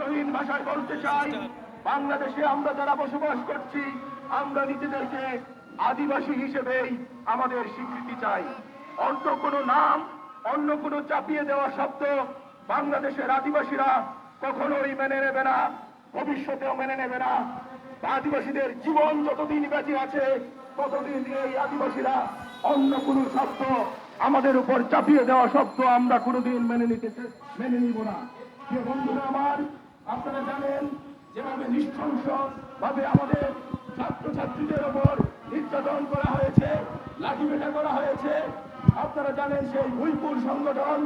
অর্থহীন ভাষায় বলতে চাই, বাংলাদেশে আমরা যারা বসবাস করছি, আমরা নিজেদেরকে আদিবাসী হিসেবেই আমাদের স্বীকৃতি চাই। অন্য কোনো নাম, অন্য কোনো চাপিয়ে দেওয়া শব্দ বাংলাদেশের আদিবাসীরা কখনোই মেনে নেবে না, ভবিষ্যতেও মেনে নেবে না। আদিবাসীদের জীবন যতদিন বেঁচে আছে, ততদিন এই আদিবাসীরা অন্য কোনো শব্দ, আমাদের উপর চাপিয়ে দেওয়া শব্দ আমরা কোনোদিন মেনে নিতে মেনে নিব না। বন্ধুরা আমার আপনারা জানেন, যেভাবে ভাবে আমাদের ছাত্রছাত্রীদের ওপর নির্যাতন করা হয়েছে লাঠিপেটা করা হয়েছে, আপনারা জানেন সেই ভুইপুর সংগঠন,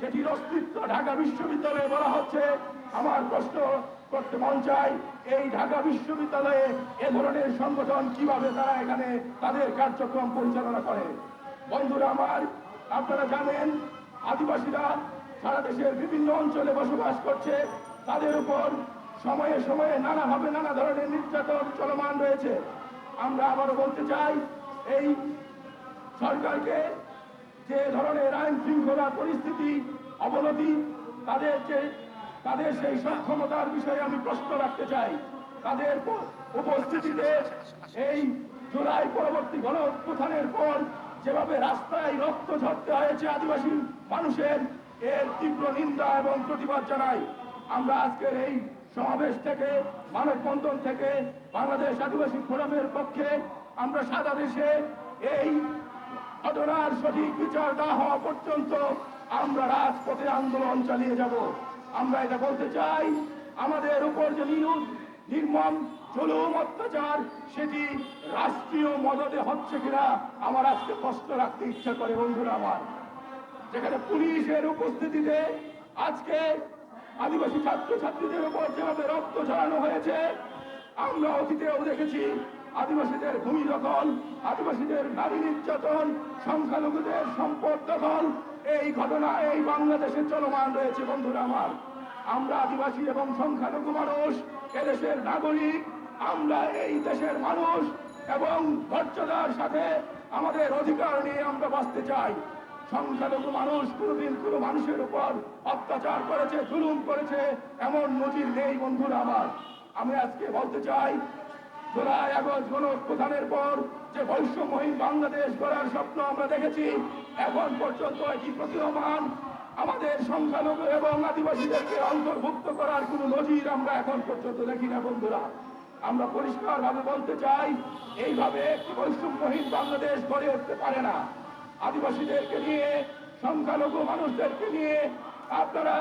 যেটির অস্তিত্ব ঢাকা বিশ্ববিদ্যালয়ে বলা হচ্ছে, আমার প্রশ্ন করতে মন চাই এই ঢাকা বিশ্ববিদ্যালয়ে এ ধরনের সংগঠন কীভাবে তারা এখানে তাদের কার্যক্রম পরিচালনা করে? বন্ধুরা আমার, আপনারা জানেন, আদিবাসীরা সারা দেশের বিভিন্ন অঞ্চলে বসবাস করছে তাদের উপর সময়ে সময়ে নানাভাবে নানা ধরনের নির্যাতন চলমান রয়েছে। আমরা আবারও বলতে চাই, এই সরকারকে যে ধরনের আইন শৃঙ্খলা পরিস্থিতি অবনতি তাদের যে তাদের সেই সক্ষমতার বিষয়ে আমি প্রশ্ন রাখতে চাই। তাদের উপস্থিতিতে এই জুলাই পরবর্তী গণ উত্থানের পর যেভাবে রাস্তায় রক্ত ঝরতে হয়েছে আদিবাসী মানুষের, এর তীব্র নিন্দা এবং প্রতিবাদ জানাই। আমরা আজকের এই সমাবেশ থেকে, মানববন্ধন থেকে, বাংলাদেশ আদিবাসী ফোরামের পক্ষে আমরা সারা দেশে এই ঘটনার সঠিক বিচার না হওয়া পর্যন্ত আমরা রাজপথে আন্দোলন চালিয়ে যাব। আমরা এটা বলতে চাই, আমাদের উপর যে নির্মম জুলুম অত্যাচার, সেটি রাষ্ট্রীয় মদতে হচ্ছে কিনা আমার আজকে প্রশ্ন রাখতে ইচ্ছা করে বন্ধুরা আমার। যেখানে পুলিশের উপস্থিতিতে আজকে আদিবাসী ছাত্র ছাত্রীদের উপর যেভাবে রক্ত ঝরানো হয়েছে, আমরা অতীতেও দেখেছি আদিবাসীদের ভূমি দখল, আদিবাসীদের নারী নির্যাতন, সংখ্যালঘুদের সম্পদ দখল। এই ঘটনা এই বাংলাদেশে চলমান রয়েছে, বন্ধুরা আমার। আমরা আদিবাসী এবং সংখ্যালঘু মানুষ, এদেশের নাগরিক, আমরা এই দেশের মানুষ এবং মর্যাদার সাথে আমাদের অধিকার নিয়ে আমরা বাঁচতে চাই। সংখ্যালঘু মানুষ কোনোদিন কোনো মানুষের উপর অত্যাচার করেছে, জুলুম করেছে, এমন নজির নেই বন্ধুরা আমার। আমি আজকে বলতে চাই আগস্ট প্রধানের পর যে বাংলাদেশ গড়ার স্বপ্ন আমরা দেখেছি, এখন পর্যন্ত এটি প্রতীয়মান। আমাদের সংখ্যালঘু এবং আদিবাসীদেরকে অন্তর্ভুক্ত করার কোনো নজির আমরা এখন পর্যন্ত দেখি না বন্ধুরা। আমরা পরিষ্কার ভাবে বলতে চাই, এইভাবে একটি বৈষম্যহীন বাংলাদেশ গড়ে উঠতে পারে না। আদিবাসীদেরকে নিয়ে, সংখ্যালঘু মানুষদেরকে নিয়ে আপনারা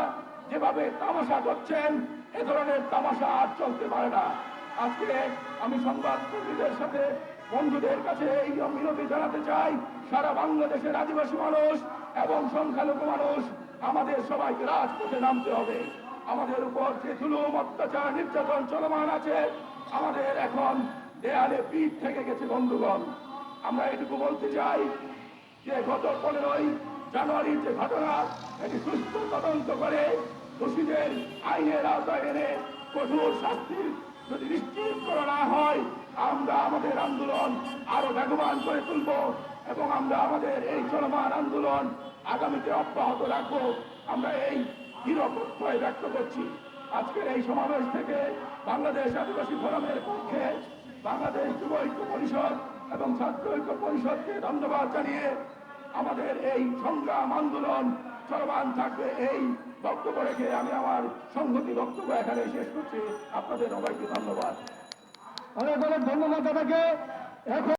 যেভাবে তামাশা করছেন, এ ধরনের তামাশা আর চলতে পারে না। আজকে আমি সংবাদ কর্মীদের সাথে বন্ধুদের কাছে এই মিনতি জানাতে চাই, সারা বাংলাদেশের আদিবাসী মানুষ এবং সংখ্যালঘু মানুষ, আমাদের সবাইকে রাজপথে নামতে হবে। আমাদের উপর যে জুলুম, অত্যাচার, নির্যাতন চলমান আছে, আমাদের এখন দেয়ালে পিঠ থেকে গেছে বন্ধুগণ। আমরা এটুকু বলতে চাই যে গত পনেরোই জানুয়ারির যে ঘটনা, এটি সুস্থ তদন্ত করে দোষীদের আইনের আওতায় এনে কঠোর শাস্তির যদি নিশ্চিত করা না হয়, আমরা আমাদের আন্দোলন আরও বেগবান করে তুলব এবং আমরা আমাদের এই চলমান আন্দোলন আগামীতে অব্যাহত রাখব। আমরা এই দৃঢ়প্রত্যয় ব্যক্ত করছি। আজকের এই সমাবেশ থেকে বাংলাদেশ আদিবাসী ফোরামের পক্ষে বাংলাদেশ যুব ঐক্য পরিষদ এবং ছাত্র ঐক্য পরিষদকে ধন্যবাদ জানিয়ে আমাদের এই সংগ্রাম আন্দোলন চলমান থাকবে। এই বক্তব্য রেখে আমি আমার সংহতি বক্তব্য এখানে শেষ করছি। আপনাদের সবাইকে ধন্যবাদ। অনেক অনেক ধন্যবাদ দাদাকে। এখন